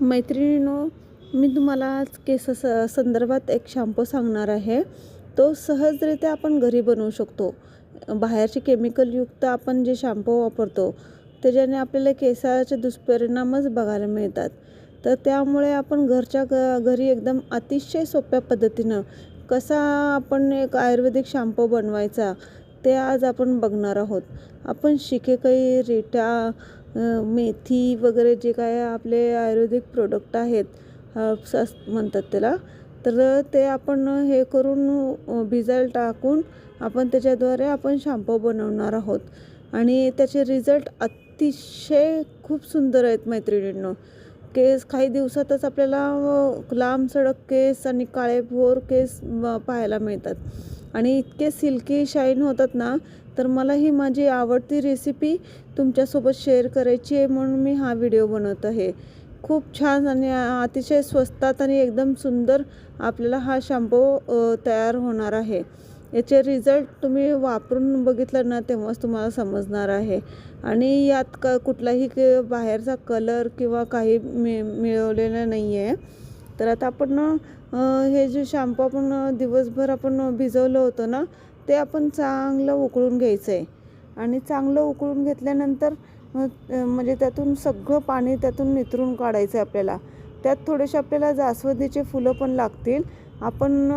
मैत्रिणीनो मी तुम्हाला आज केस स संदर्भात एक शॅम्पू सांगणार आहे. तो सहजरित्या आपण घरी बनवू शकतो. बाहेरचे केमिकलयुक्त आपण जे शॅम्पू वापरतो त्याच्याने आपल्याला केसाचे दुष्परिणामच बघायला मिळतात. तर त्यामुळे आपण घरच्या ग घरी एकदम अतिशय सोप्या पद्धतीनं कसा आपण एक आयुर्वेदिक शॅम्पू बनवायचा ते आज आपण बघणार आहोत. आपण शिकेकई रिटा मेथी वगैरे जे काय आपले आयुर्वेदिक प्रोडक्ट आहेत हर्ब्स अस म्हणतात त्याला तर ते आपण हे करून भिजायला टाकून आपण त्याच्याद्वारे आपण शॅम्पू बनवणार आहोत. आणि त्याचे रिझल्ट अतिशय खूप सुंदर आहेत मैत्रिणींनो. केस काही दिवसातच आपल्याला लांब सडक केस आणि काळेभोर केस पाहायला मिळतात. आणि इतके सिल्की शाईन होतात ना तर मला ही माझी आवडती रेसिपी तुमच्यासोबत शेअर करायची आहे म्हणून मी हा व्हिडिओ बनवत आहे. खूप छान आणि अतिशय स्वस्तात आणि एकदम सुंदर आपल्याला हा शॅम्पू तयार होणार आहे. याचे रिझल्ट तुम्ही वापरून बघितलं ना तेव्हाच तुम्हाला समजणार आहे. आणि यात क कुठलाही क बाहेरचा कलर किंवा काही मि मिळवलेलं नाही आहे तर आता आपण हे जे शॅम्पू आपण दिवसभर आपण भिजवलं होतं ना ते आपण चांगलं उकळून घ्यायचं आहे आणि चांगलं उकळून घेतल्यानंतर म्हणजे त्यातून सगळं पाणी त्यातून नितरून काढायचं आहे आपल्याला. त्यात थोडेसे आपल्याला जास्वंदीचे फुलं पण लागतील. आपण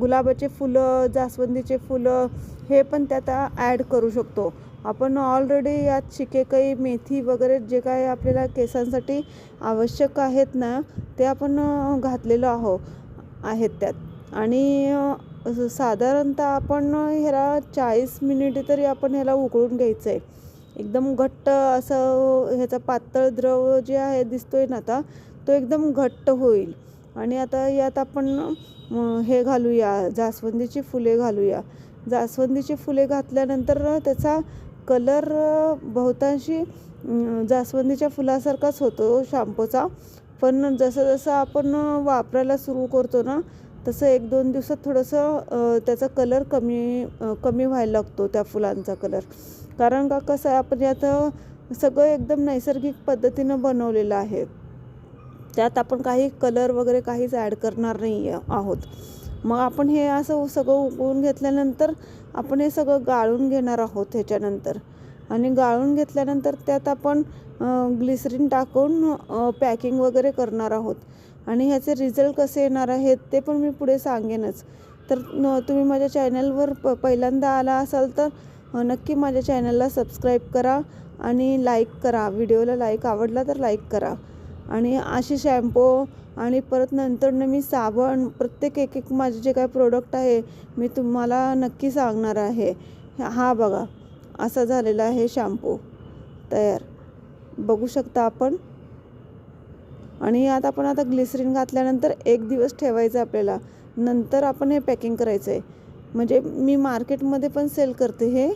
गुलाबाचे फुलं जास्वंदीचे फुलं हे पण त्यात ॲड करू शकतो. आपण ऑलरेडी यात शिकेकाई मेथी वगैरे जे काय आपल्याला केसांसाठी आवश्यक आहेत ना ते आपण घातलेलो आहो आहेत त्यात. आणि साधारणतः आपण ह्याला चाळीस मिनिटे तरी आपण ह्याला उकळून घ्यायचं आहे एकदम घट्ट असं ह्याचा पातळ द्रव जे आहे दिसतोय ना आता तो एकदम घट्ट होईल. आणि आता यात आपण हे घालूया जास्वंदीची फुले घालूया. जास्वंदीची फुले घातल्यानंतर त्याचा कलर बहुतांशी जास्वंदीच्या फुलासारखाच होतो शॅम्पूचा. पण जसं जसं आपण वापरायला सुरू करतो ना तसं एक दोन दिवसात थोडंसं त्याचा कलर कमी कमी व्हायला लागतो त्या फुलांचा कलर. कारण का कसं आहे आपण यात सगळं एकदम नैसर्गिक पद्धतीनं बनवलेलं आहे. त्यात आपण काही कलर वगैरे काहीच ॲड करणार नाही आहोत. मग आपण हे असं सगळं उकळून घेतल्यानंतर आपण हे सगळं गाळून घेणार आहोत ह्याच्यानंतर. आणि गाळून घेतल्यानंतर त्यात आपण ग्लिसरीन टाकून पॅकिंग वगैरे करणार आहोत. आणि ह्याचे रिझल्ट कसे येणार आहेत ते पण मी पुढे सांगेनच. तर तुम्ही माझ्या चॅनलवर प पहिल्यांदा आला असाल तर नक्की माझ्या चॅनलला सबस्क्राईब करा आणि लाईक करा. व्हिडिओला लाईक आवडला तर लाईक करा. आणि असे शॅम्पू आणि परत नंतरनं मी साबण प्रत्येक एक एक माझे जे काय प्रोडक्ट आहे मी तुम्हाला नक्की सांगणार आहे. हा बघा. असा झालेला आहे शॅम्पू. तयार. बघू शकता आपण. आणि यात आपण आता ग्लिसरीन घातल्यानंतर एक दिवस ठेवायचं आपल्याला. नंतर आपण हे पॅकिंग करायचं आहे म्हणजे मी मार्केटमध्ये पण सेल करते हे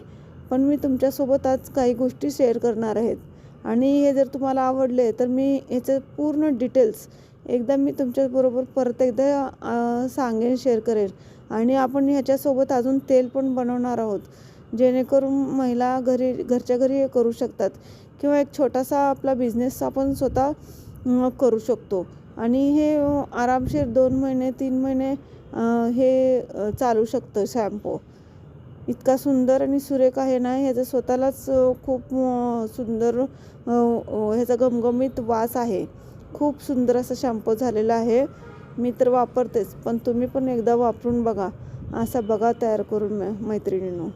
पण मी तुमच्यासोबत आज काही गोष्टी शेअर करणार आहेत. आणि हे जर तुम्हाला आवडले तर मी ह्याचं पूर्ण डिटेल्स एकदा मी तुमच्याबरोबर परत एकदा सांगेन शेअर करेन. आणि आपण ह्याच्यासोबत अजून तेल पण बनवणार आहोत. जेणेकरून महिला घरी घरच्या घरी हे करू शकतात. किंवा एक छोटासा आपला बिझनेस आपण स्वतः करू शकतो. आणि हे आरामशीर दोन महिने तीन महिने हे चालू शकतं शॅम्पू इतका सुंदर आणि सुरेख आहे ना ह्याचं स्वतःलाच खूप सुंदर ह्याचा घमघमीत वास आहे. खूप सुंदर असा शॅम्पू झालेला आहे. मी तर वापरतेच पण तुम्ही पण एकदा वापरून बघा. असा बघा तयार करून मैत्रिणींनो.